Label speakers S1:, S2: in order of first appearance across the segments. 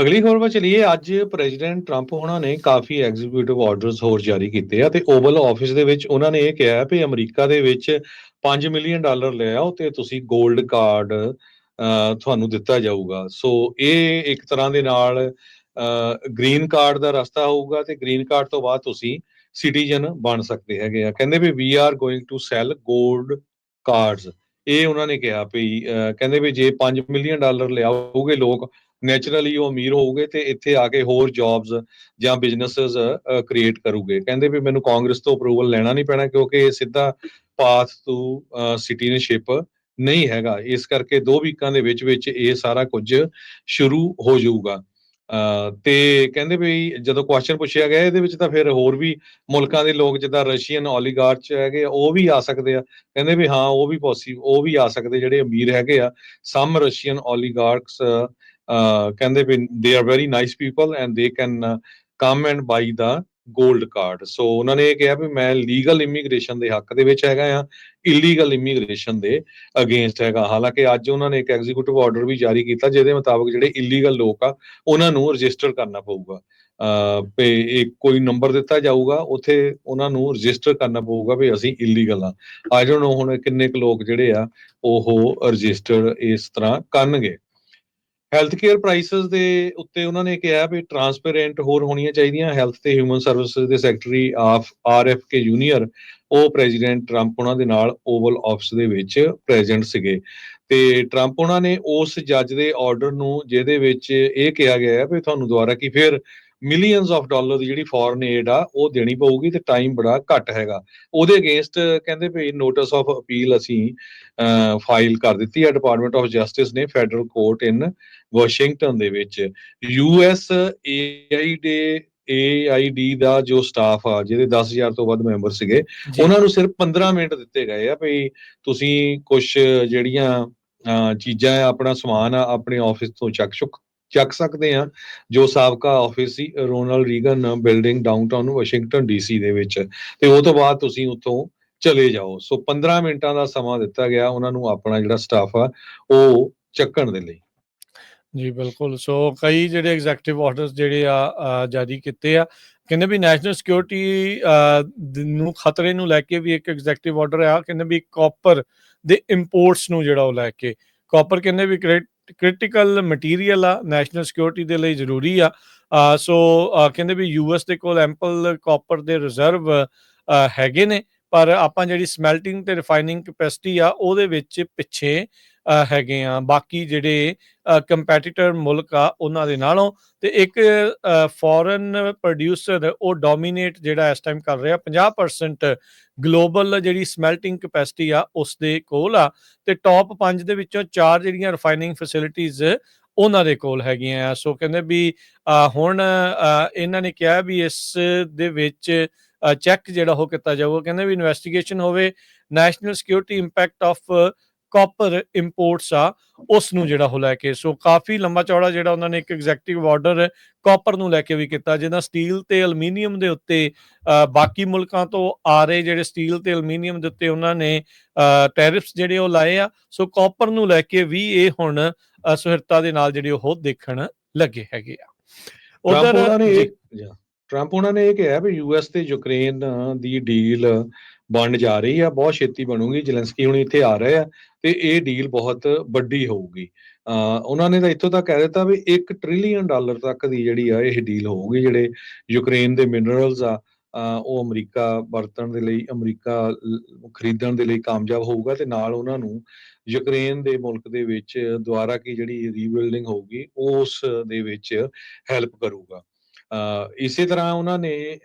S1: ਅਗਲੀ ਖਬਰ ਵੱਲ ਚਲੀਏ, ਅੱਜ ਪ੍ਰੈਜ਼ੀਡੈਂਟ ਟਰੰਪ ਉਹਨਾਂ ਨੇ ਕਾਫੀ ਐਗਜ਼ੀਕਿਊਟਿਵ ਆਰਡਰਸ ਹੋਰ ਜਾਰੀ ਕੀਤੇ ਆ ਤੇ ਓਵਲ ਆਫਿਸ ਦੇ ਵਿੱਚ ਉਹਨਾਂ ਨੇ ਇਹ ਕਿਹਾ ਵੀ ਅਮਰੀਕਾ ਦੇ ਵਿੱਚ 5 ਮਿਲੀਅਨ ਡਾਲਰ ਲੈ ਆਓ ਤੇ ਤੁਸੀਂ 골ਡ ਕਾਰਡ ਤੁਹਾਨੂੰ ਦਿੱਤਾ ਜਾਊਗਾ। ਸੋ ਇਹ ਇੱਕ ਤਰ੍ਹਾਂ ਦੇ ਨਾਲ ਗ੍ਰੀਨ ਕਾਰਡ ਦਾ ਰਸਤਾ ਹੋਊਗਾ ਤੇ ਗ੍ਰੀਨ ਕਾਰਡ ਤੋਂ ਬਾਅਦ ਤੁਸੀਂ ਸਿਟੀਜ਼ਨ ਬਣ ਸਕਦੇ ਹੈਗੇ ਆ। ਕਹਿੰਦੇ ਵੀ we are going to sell 골ਡ ਕਾਰਡਸ ਇਹ ਉਹਨਾਂ ਨੇ ਕਿਹਾ ਵੀ ਕਹਿੰਦੇ ਵੀ ਜੇ 5 ਮਿਲੀਅਨ ਡਾਲਰ ਲਿਆਓਗੇ ਲੋਕ ਨੇਚਰਲੀ ਉਹ ਅਮੀਰ ਹੋਊਗੇ ਤੇ ਇੱਥੇ ਆ ਕੇ ਹੋਰ ਜੌਬਸ ਜਾਂ ਬਿਜ਼ਨੈਸਸ ਕ੍ਰੀਏਟ ਕਰੂਗੇ। ਕਹਿੰਦੇ ਵੀ ਮੈਨੂੰ ਕਾਂਗਰਸ ਤੋਂ ਅਪਰੂਵਲ ਲੈਣਾ ਨਹੀਂ ਪੈਣਾ ਕਿਉਂਕਿ ਇਹ ਸਿੱਧਾ ਪਾਥ ਟੂ ਸਿਟੀਜ਼ਨਸ਼ਿਪ ਨਹੀਂ ਹੈਗਾ। ਇਸ ਕਰਕੇ ਦੋ ਵੀਕਾਂ ਦੇ ਵਿੱਚ ਵਿੱਚ ਇਹ ਸਾਰਾ ਕੁਝ ਸ਼ੁਰੂ ਹੋ ਜਾਊਗਾ। ਤੇ ਕਹਿੰਦੇ ਵੀ ਜਦੋਂ ਕੁਐਸਚਨ ਪੁੱਛਿਆ ਗਿਆ ਇਹਦੇ ਵਿੱਚ ਤਾਂ ਫਿਰ ਹੋਰ ਵੀ ਮੁਲਕਾਂ ਦੇ ਲੋਕ ਜਿੱਦਾਂ ਰਸ਼ੀਅਨ ਓਲੀਗਾਰਚ ਹੈਗੇ ਆ, ਉਹ ਵੀ ਆ ਸਕਦੇ ਆ। ਕਹਿੰਦੇ ਵੀ ਹਾਂ ਉਹ ਵੀ ਪੋਸੀਬਲ ਉਹ ਵੀ ਆ ਸਕਦੇ ਜਿਹੜੇ ਅਮੀਰ ਹੈਗੇ ਆ। ਸਮ ਰਸ਼ੀਅਨ ਓਲੀਗਾਰਕਸ ਕਹਿੰਦੇ ਵੀ they are very nice people and they can come and buy the 골ਡ ਕਾਰਡ ਸੋ ਉਹਨਾਂ ਨੇ ਇਹ ਕਿਹਾ ਵੀ ਮੈਂ ਲੀਗਲ ਇਮੀਗ੍ਰੇਸ਼ਨ ਦੇ ਹੱਕ ਦੇ ਵਿੱਚ ਹੈਗਾ ਆ ਇਲੀਗਲ ਇਮੀਗ੍ਰੇਸ਼ਨ ਦੇ ਅਗੇਂਸਟ ਹੈਗਾ। ਹਾਲਾਂਕਿ ਅੱਜ ਉਹਨਾਂ ਨੇ ਇੱਕ ਐਗਜ਼ੀਕਿਊਟਿਵ ਆਰਡਰ ਵੀ ਜਾਰੀ ਕੀਤਾ ਜਿਹਦੇ ਮੁਤਾਬਕ ਜਿਹੜੇ ਇਲੀਗਲ ਲੋਕ ਆ, ਉਹਨਾਂ ਨੂੰ ਰਜਿਸਟਰ ਕਰਨਾ ਪਊਗਾ। ਅਹ ਇੱਕ ਕੋਈ ਨੰਬਰ ਦਿੱਤਾ ਜਾਊਗਾ, ਉੱਥੇ ਉਹਨਾਂ ਨੂੰ ਰਜਿਸਟਰ ਕਰਨਾ ਪਊਗਾ ਵੀ ਅਸੀਂ ਇਲੀਗਲ ਆ ਆਈ ਡੋਨਟ ਨੋ ਹੁਣ ਕਿੰਨੇ ਕੁ ਲੋਕ ਜਿਹੜੇ ਆ, ਉਹ ਰਜਿਸਟਰ ਇਸ ਤਰ੍ਹਾਂ ਕਰਨਗੇ। ਹੈਲਥ ਕੇਅਰ ਪ੍ਰਾਈਸਸ ਦੇ ਉੱਤੇ ਉਹਨਾਂ ਨੇ ਕਿਹਾ ਵੀ ਟਰਾਂਸਪੇਰੈਂਟ ਹੋਰ ਹੋਣੀਆਂ ਚਾਹੀਦੀਆਂ। ਹੈਲਥ ਤੇ ਹਿਊਮਨ ਸਰਵਿਸਿਜ਼ ਦੇ ਸੈਕਟਰੀ ਆਫ ਆਰਐਫਕੇ ਜੂਨੀਅਰ ਉਹ ਪ੍ਰੈਜ਼ੀਡੈਂਟ ਟਰੰਪ ਉਹਨਾਂ ਦੇ ਨਾਲ ਓਵਲ ਆਫਿਸ ਦੇ ਵਿੱਚ ਪ੍ਰੈਜ਼ੈਂਟ ਸੀਗੇ। ਤੇ ਟਰੰਪ ਉਹਨਾਂ ਨੇ ਉਸ ਜੱਜ ਦੇ ਆਰਡਰ ਨੂੰ, ਜਿਹਦੇ ਵਿੱਚ ਇਹ ਕਿਹਾ ਗਿਆ ਹੈ ਵੀ ਤੁਹਾਨੂੰ ਦੁਬਾਰਾ ਕੀ ਫਿਰ ਮਿਲੀਅਨਸ ਆਫ ਡਾਲਰ ਦੀ ਜਿਹੜੀ ਫੋਰਨ ਏਡ ਆ ਉਹ ਦੇਣੀ ਪਊਗੀ ਤੇ ਟਾਈਮ ਬੜਾ ਘੱਟ ਹੈਗਾ। ਉਹਦੇ ਅਗੇਂਸਟ ਕਹਿੰਦੇ ਵੀ ਨੋਟਿਸ ਆਫ ਅਪੀਲ ਅਸੀਂ ਫਾਈਲ ਕਰ ਦਿੱਤੀ ਹੈ ਡਿਪਾਰਟਮੈਂਟ ਆਫ ਜਸਟਿਸ ਨੇ ਫੈਡਰਲ ਕੋਰਟ ਇਨ ਵਾਸ਼ਿੰਗਟਨ ਦੇ ਵਿੱਚ। ਯੂਐਸ ਏਆਈ ਦੇ ਏਆਈਡੀ ਦਾ ਜੋ ਸਟਾਫ ਆ ਜਿਹਦੇ 10000 ਤੋਂ ਵੱਧ ਮੈਂਬਰ ਸੀਗੇ ਉਹਨਾਂ ਨੂੰ ਸਿਰਫ 15 ਮਿੰਟ ਦਿੱਤੇ ਗਏ ਆ ਵੀ ਤੁਸੀਂ ਕੁਝ ਜਿਹੜੀਆਂ ਚੀਜ਼ਾਂ ਆ ਆਪਣਾ ਸਮਾਨ ਆ ਆਪਣੇ ਆਫਿਸ ਤੋਂ ਚੱਕ ਚੁੱਕ ਚੱਕ ਸਕਦੇ ਆ ਜੋ ਸਾਬਕਾ ਆਫਿਸ ਸੀ Ronald Reagan building downtown Washington DC ਦੇ ਵਿੱਚ। ਤੇ ਉਹ ਤੋਂ ਬਾਅਦ ਤੁਸੀਂ ਉੱਥੋਂ ਚਲੇ ਜਾਓ। ਸੋ 15 ਮਿੰਟਾਂ ਦਾ ਸਮਾਂ ਦਿੱਤਾ ਗਿਆ, ਉਹਨਾਂ ਨੂੰ ਆਪਣਾ ਜਿਹੜਾ ਸਟਾਫ ਆ, ਉਹ ਚੱਕਣ ਦੇ ਲਈ।
S2: ਜੀ, ਬਿਲਕੁਲ। ਸੋ ਕਈ ਜਿਹੜੇ ਐਗਜ਼ੈਕਟਿਵ ਆਰਡਰਸ ਜਿਹੜੇ ਆ ਜਾਰੀ ਕੀਤੇ ਆ, ਕਹਿੰਦੇ ਵੀ ਨੈਸ਼ਨਲ ਸਿਕਿਉਰਿਟੀ ਨੂੰ ਖਤਰੇ ਨੂੰ ਲੈ ਕੇ ਵੀ ਇੱਕ ਐਗਜ਼ੈਕਟਿਵ ਆਰਡਰ ਆ, ਕਹਿੰਦੇ ਵੀ ਕਾਪਰ ਦੇ ਇੰਪੋਰਟਸ ਨੂੰ ਜਿਹੜਾ ਉਹ ਲੈ ਕੇ। ਕਾਪਰ ਕਹਿੰਦੇ ਵੀ ਕ੍ਰਿਟੀਕਲ ਮਟੀਰੀਅਲ ਆ ਨੈਸ਼ਨਲ ਸਿਕਿਉਰਿਟੀ ਦੇ ਲਈ ਜ਼ਰੂਰੀ ਆ। ਸੋ ਕਹਿੰਦੇ ਵੀ ਯੂਐਸ ਦੇ ਕੋਲ ਐਂਪਲ ਕਾਪਰ ਦੇ ਰਿਜ਼ਰਵ ਹੈਗੇ ਨੇ, ਪਰ ਆਪਾਂ ਜਿਹੜੀ ਸਮੈਲਟਿੰਗ ਤੇ ਰਿਫਾਈਨਿੰਗ ਕੈਪੈਸਿਟੀ ਆ, ਉਹਦੇ ਵਿੱਚ ਪਿੱਛੇ ਹੈਗੇ ਆ। ਬਾਕੀ ਜਿਹੜੇ ਕੰਪੀਟੀਟਰ ਮੁਲਕ ਆ, ਉਹਨਾਂ ਦੇ ਨਾਲੋਂ ਤੇ ਇੱਕ ਫੋਰਨ ਪ੍ਰੋਡਿਊਸਰ ਉਹ ਡੋਮੀਨੇਟ ਜਿਹੜਾ ਇਸ ਟਾਈਮ ਕਰ ਰਿਹਾ 50% ਗਲੋਬਲ ਜਿਹੜੀ ਸਮੈਲਟਿੰਗ ਕਪੈਸਿਟੀ ਆ, ਉਸ ਦੇ ਕੋਲ ਆ। ਤੇ ਟੌਪ 5 ਦੇ ਵਿੱਚੋਂ ਚਾਰ ਜਿਹੜੀਆਂ ਰਿਫਾਈਨਿੰਗ ਫੈਸਿਲਿਟੀਆਂ ਉਹਨਾਂ ਦੇ ਕੋਲ ਹੈਗੀਆਂ ਆ। ਸੋ ਕਹਿੰਦੇ ਵੀ ਹੁਣ ਇਹਨਾਂ ਨੇ ਕਿਹਾ ਵੀ ਇਸ ਦੇ ਵਿੱਚ ਚੈੱਕ ਜਿਹੜਾ ਉਹ ਕੀਤਾ ਜਾਊਗਾ। ਕਹਿੰਦੇ ਵੀ ਇਨਵੈਸਟੀਗੇਸ਼ਨ ਹੋਵੇ national security impact of copper imports ਆ ਉਸ ਨੂੰ ਜਿਹੜਾ ਉਹ ਲੈ ਕੇ ਸੋ ਕਾਫੀ ਲੰਬਾ ਚੌੜਾ ਜਿਹੜਾ ਉਹਨਾਂ ਨੇ ਇੱਕ ਐਗਜ਼ੈਕਟਿਵ ਆਰਡਰ ਕਾਪਰ ਨੂੰ ਲੈ ਕੇ ਵੀ ਕੀਤਾ ਜਿਹਦਾ ਸਟੀਲ ਤੇ ਐਲੂਮੀਨੀਅਮ ਦੇ ਉੱਤੇ ਬਾਕੀ ਮੁਲਕਾਂ ਤੋਂ ਆ ਰਹੇ ਜਿਹੜੇ ਸਟੀਲ ਤੇ ਐਲੂਮੀਨੀਅਮ ਦੇ ਉੱਤੇ ਉਹਨਾਂ ਨੇ ਟੈਰਿਫਸ ਜਿਹੜੇ ਉਹ ਲਾਏ ਆ ਸੋ ਕਾਪਰ ਨੂੰ ਲੈ ਕੇ ਵੀ ਇਹ ਹੁਣ ਸੁਹਿਰਤਾ ਦੇ ਨਾਲ ਜਿਹੜੇ ਉਹ ਦੇਖਣ ਲੱਗੇ ਹੈਗੇ ਆ। ਉਧਰ
S1: ਟਰੰਪ ਉਹਨਾਂ ਨੇ ਇਹ ਕਿਹਾ ਵੀ ਯੂਐਸ ਤੇ ਯੂਕਰੇਨ ਦੀ ਡੀਲ ਬਣ ਜਾ ਰਹੀ ਆ ਬਹੁਤ ਛੇਤੀ ਬਣੂਗੀ ਜ਼ੈਲੈਂਸਕੀ ਹੁਣ ਇੱਥੇ ਆ ਰਹੇ ਆ ਤੇ ਇਹ ਡੀਲ ਬਹੁਤ ਵੱਡੀ ਹੋਊਗੀ। ਅਹ ਉਹਨਾਂ ਨੇ ਤਾਂ ਇੱਥੋਂ ਤੱਕ ਕਹਿ ਦਿੱਤਾ ਵੀ 1 ਟ੍ਰਿਲੀਅਨ ਡਾਲਰ ਤੱਕ ਦੀ ਜਿਹੜੀ ਆ ਇਹ ਡੀਲ ਹੋਊਗੀ, ਜਿਹੜੇ ਯੂਕਰੇਨ ਦੇ ਮਿਨਰਲਸ ਆ ਉਹ ਅਮਰੀਕਾ ਵਰਤਣ ਦੇ ਲਈ, ਅਮਰੀਕਾ ਖਰੀਦਣ ਦੇ ਲਈ ਕਾਮਯਾਬ ਹੋਊਗਾ ਤੇ ਨਾਲ ਉਹਨਾਂ ਨੂੰ ਯੂਕਰੇਨ ਦੇ ਮੁਲਕ ਦੇ ਵਿੱਚ ਦੁਆਰਾ ਕੀ ਜਿਹੜੀ ਰੀਬਿਲਡਿੰਗ ਹੋਊਗੀ, ਉਸ ਦੇ ਵਿੱਚ ਹੈਲਪ ਕਰੂਗਾ। ਇਸੇ ਤਰ੍ਹਾਂ ਉਹਨਾਂ ਨੇ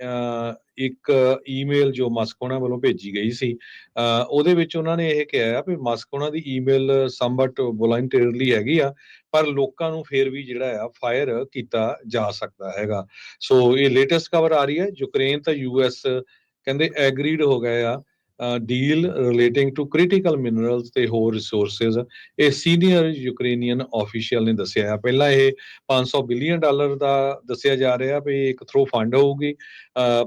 S1: ਇੱਕ ਈਮੇਲ ਜੋ ਮਸਕ ਉਹਨਾਂ ਵੱਲੋਂ ਭੇਜੀ ਗਈ ਸੀ, ਅਹ ਉਹਦੇ ਵਿੱਚ ਉਹਨਾਂ ਨੇ ਇਹ ਕਿਹਾ ਆ ਵੀ ਮਸਕ ਉਹਨਾਂ ਦੀ ਈਮੇਲ ਸਮਵਟ ਵੋਲੰਟੀਅਰਲੀ ਹੈਗੀ ਆ, ਪਰ ਲੋਕਾਂ ਨੂੰ ਫੇਰ ਵੀ ਜਿਹੜਾ ਆ ਫਾਇਰ ਕੀਤਾ ਜਾ ਸਕਦਾ ਹੈਗਾ। ਸੋ ਇਹ ਲੇਟੈਸਟ ਖਬਰ ਆ ਰਹੀ ਹੈ, ਯੂਕਰੇਨ ਤਾਂ ਯੂਐਸ ਕਹਿੰਦੇ ਐਗਰੀਡ ਹੋ ਗਏ ਆ। Deal relating to critical minerals ਤੇ ਹੋਰ ਰਿਸੋਰਸਸ ਇਹ ਸੀਨੀਅਰ ਯੂਕਰੇਨੀਅਨ ਆਫੀਸ਼ੀਅਲ ਨੇ ਦੱਸਿਆ ਹੈ। ਪਹਿਲਾਂ ਇਹ 500 ਬਿਲੀਅਨ ਡਾਲਰ ਦਾ ਦੱਸਿਆ ਜਾ ਰਿਹਾ ਵੀ ਇੱਕ ਥਰੂ ਫੰਡ ਹੋਊਗੀ।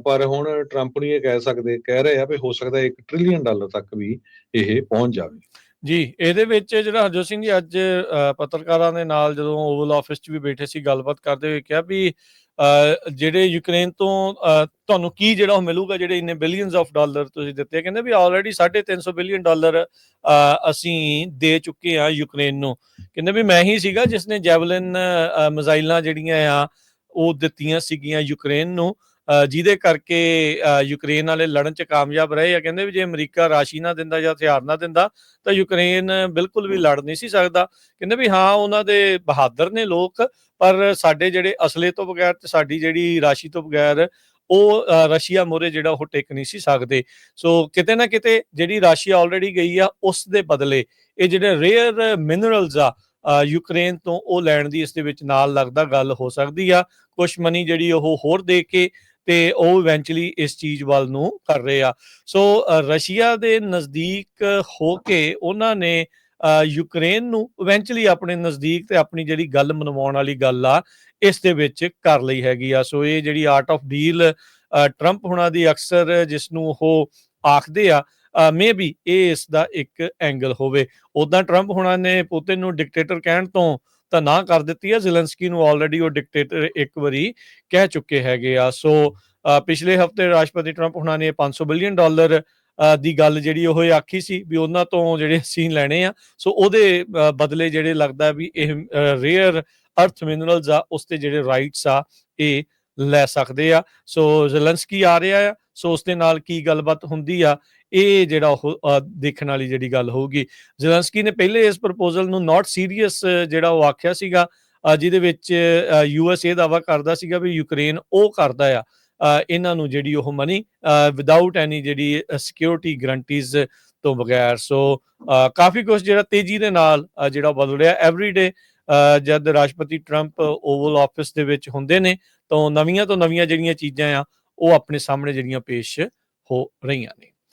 S1: ਪਰ ਹੁਣ ਟਰੰਪ ਨੂੰ ਇਹ ਕਹਿ ਸਕਦੇ, ਕਹਿ ਰਹੇ ਆ ਵੀ ਹੋ ਸਕਦਾ 1 ਟ੍ਰਿਲੀਅਨ ਡਾਲਰ ਤੱਕ ਵੀ ਇਹ ਪਹੁੰਚ ਜਾਵੇ।
S2: ਜੀ, ਇਹਦੇ ਵਿੱਚ ਜਿਹੜਾ ਹਰਜੋਤ ਸਿੰਘ ਜੀ ਅੱਜ ਪੱਤਰਕਾਰਾਂ ਦੇ ਨਾਲ ਜਦੋਂ ਓਵਲ ਆਫਿਸ 'ਚ ਵੀ ਬੈਠੇ ਸੀ, ਗੱਲਬਾਤ ਕਰਦੇ ਹੋਏ ਕਿਹਾ ਵੀ ਜਿਹੜੇ ਯੂਕਰੇਨ ਤੋਂ ਤੁਹਾਨੂੰ ਕੀ ਜਿਹੜਾ ਉਹ ਮਿਲੂਗਾ ਜਿਹੜੇ ਇੰਨੇ ਬਿਲੀਅਨਸ ਆਫ ਡਾਲਰ ਤੁਸੀਂ ਦਿੱਤੇ ਕਹਿੰਦੇ ਵੀ ਆਲਰੇਡੀ 350 ਬਿਲੀਅਨ ਡਾਲਰ ਅ, ਅਸੀਂ ਦੇ ਚੁੱਕੇ ਆ ਯੂਕਰੇਨ ਨੂੰ। ਕਹਿੰਦੇ ਵੀ ਮੈਂ ਹੀ ਸੀਗਾ ਜਿਸ ਨੇ ਜੈਵਲਿਨ ਅ, ਮਿਜ਼ਾਈਲਾਂ ਜਿਹੜੀਆਂ ਆ ਉਹ ਦਿੱਤੀਆਂ ਸੀਗੀਆਂ ਯੂਕਰੇਨ ਨੂੰ। ਜਿਹਦੇ ਕਰਕੇ ਅ, ਯੂਕਰੇਨ ਵਾਲੇ ਲੜਨ 'ਚ ਕਾਮਯਾਬ ਰਹੇ ਆ ਕਹਿੰਦੇ ਵੀ ਜੇ ਅਮਰੀਕਾ ਰਾਸ਼ੀ ਨਾ ਦਿੰਦਾ ਜਾਂ ਹਥਿਆਰ ਨਾ ਦਿੰਦਾ ਤਾਂ ਯੂਕਰੇਨ ਬਿਲਕੁਲ ਵੀ ਲੜ ਨਹੀਂ ਸੀ ਸਕਦਾ। ਕਹਿੰਦੇ ਵੀ ਹਾਂ ਉਹਨਾਂ ਦੇ ਬਹਾਦਰ ਨੇ ਲੋਕ ਪਰ ਸਾਡੇ ਜਿਹੜੇ ਅਸਲੇ ਤੋਂ ਬਗੈਰ ਤੇ ਸਾਡੀ ਜਿਹੜੀ ਰਾਸ਼ੀ ਤੋਂ ਬਗੈਰ ਉਹ ਰਸ਼ੀਆ ਮੋਰੇ ਜਿਹੜਾ ਉਹ ਟਿਕ ਨਹੀਂ ਸੀ ਸਕਦੇ। ਸੋ ਕਿਤੇ ਨਾ ਕਿਤੇ ਜਿਹੜੀ ਰਾਸ਼ੀਆ ਆਲਰੇਡੀ ਗਈ ਆ ਉਸ ਦੇ ਬਦਲੇ ਇਹ ਜਿਹੜੇ ਰੇਅਰ ਮਿਨਰਲਸ ਆ ਯੂਕਰੇਨ ਤੋਂ ਉਹ ਲੈਣ ਦੀ ਇਸ ਦੇ ਵਿੱਚ ਨਾਲ ਲੱਗਦਾ ਗੱਲ ਹੋ ਸਕਦੀ ਆ। ਕੁਝ ਮਨੀ ਜਿਹੜੀ ਉਹ ਹੋਰ ਦੇ ਕੇ ਤੇ ਉਹ ਇਵੈਂਚੁਅਲੀ ਇਸ ਚੀਜ਼ ਵੱਲ ਨੂੰ ਕਰ ਰਹੇ ਆ। ਸੋ ਰਸ਼ੀਆ ਦੇ ਨਜ਼ਦੀਕ ਹੋ ਕੇ ਉਹਨਾਂ ਨੇ ਯੂਕਰੇਨ ਨੂੰ ਇਵੈਂਚੁਅਲੀ ਆਪਣੇ ਨਜ਼ਦੀਕ ਤੇ ਆਪਣੀ ਜਿਹੜੀ ਗੱਲ ਮਨਵਾਉਣ ਵਾਲੀ ਗੱਲ ਆ, ਇਸ ਦੇ ਵਿੱਚ ਕਰ ਲਈ ਹੈਗੀ ਆ। ਸੋ ਇਹ ਜਿਹੜੀ ਆਰਟ ਆਫ ਡੀਲ ਟਰੰਪ ਹੁਣਾਂ ਦੀ ਅਕਸਰ ਜਿਸ ਨੂੰ ਉਹ ਆਖਦੇ ਆ ਮੇ ਬੀ ਇਹ ਇਸ ਦਾ ਇੱਕ ਐਂਗਲ ਹੋਵੇ। ਉਦਾਂ ਟਰੰਪ ਹੁਣਾਂ ਨੇ ਪੁਤਿਨ ਨੂੰ ਡਿਕਟੇਟਰ ਕਹਿਣ ਤੋਂ ਤਾਂ ਨਾ ਕਰ ਦਿੱਤੀ ਹੈ। ਜ਼ੈਲੈਂਸਕੀ ਨੂੰ ਆਲਰੇਡੀ ਉਹ ਡਿਕਟੇਟਰ ਇੱਕ ਵਾਰੀ ਕਹਿ ਚੁੱਕੇ ਹੈਗੇ ਆ। ਸੋ ਪਿਛਲੇ ਹਫ਼ਤੇ ਰਾਸ਼ਟਰਪਤੀ ਟਰੰਪ ਉਹਨਾਂ ਨੇ 500 ਬਿਲੀਅਨ ਡਾਲਰ ਦੀ ਗੱਲ ਜਿਹੜੀ ਉਹ ਆਖੀ ਸੀ ਵੀ ਉਹਨਾਂ ਤੋਂ ਜਿਹੜੇ ਸੀਨ ਲੈਣੇ ਆ। ਸੋ ਉਹਦੇ ਬਦਲੇ ਜਿਹੜੇ ਲੱਗਦਾ ਵੀ ਇਹ ਰੇਅਰ ਅਰਥ ਮਿਨਰਲਸ ਆ, ਉਸ ਤੇ ਜਿਹੜੇ ਰਾਈਟਸ ਆ, ਇਹ ਲੈ ਸਕਦੇ ਆ। ਸੋ ਜ਼ੈਲੈਂਸਕੀ ਆ ਰਿਹਾ ਆ। ਸੋ ਉਸ ਦੇ ਨਾਲ ਕੀ ਗੱਲਬਾਤ ਹੁੰਦੀ ਆ ਇਹ ਜਿਹੜਾ ਉਹ ਦੇਖਣ ਵਾਲੀ ਜਿਹੜੀ ਗੱਲ ਹੋਊਗੀ। ਜ਼ੈਲੈਂਸਕੀ ਨੇ ਪਹਿਲੇ ਇਸ ਪ੍ਰਪੋਜ਼ਲ ਨੂੰ ਨਾਟ ਸੀਰੀਅਸ ਜਿਹੜਾ ਉਹ ਆਖਿਆ ਸੀਗਾ ਜਿਹਦੇ ਵਿੱਚ ਯੂ ਐਸ ਏ ਦਾਵਾ ਕਰਦਾ ਸੀਗਾ ਵੀ ਯੂਕਰੇਨ ਉਹ ਕਰਦਾ ਆ ਇਹਨਾਂ ਨੂੰ ਜਿਹੜੀ ਉਹ ਮਨੀ ਵਿਦਆਊਟ ਐਨੀ ਜਿਹੜੀ ਸਿਕਿਉਰਿਟੀ ਗਰੰਟੀਜ਼ ਤੋਂ ਬਗੈਰ। ਸੋ ਕਾਫੀ ਕੁਝ ਜਿਹੜਾ ਤੇਜ਼ੀ ਦੇ ਨਾਲ ਅ, ਜਿਹੜਾ ਬਦਲ ਰਿਹਾ। ਐਵਰੀ ਡੇ ਜਦ ਰਾਸ਼ਟਰਪਤੀ ਟਰੰਪ ਓਵਲ ਆਫਿਸ ਦੇ ਵਿੱਚ ਹੁੰਦੇ ਨੇ ਤਾਂ ਨਵੀਆਂ ਤੋਂ ਨਵੀਆਂ ਜਿਹੜੀਆਂ ਚੀਜ਼ਾਂ ਆ ਉਹ ਆਪਣੇ ਸਾਹਮਣੇ ਜਿਹੜੀਆਂ ਪੇਸ਼ ਹੋ ਰਹੀਆਂ ਨੇ।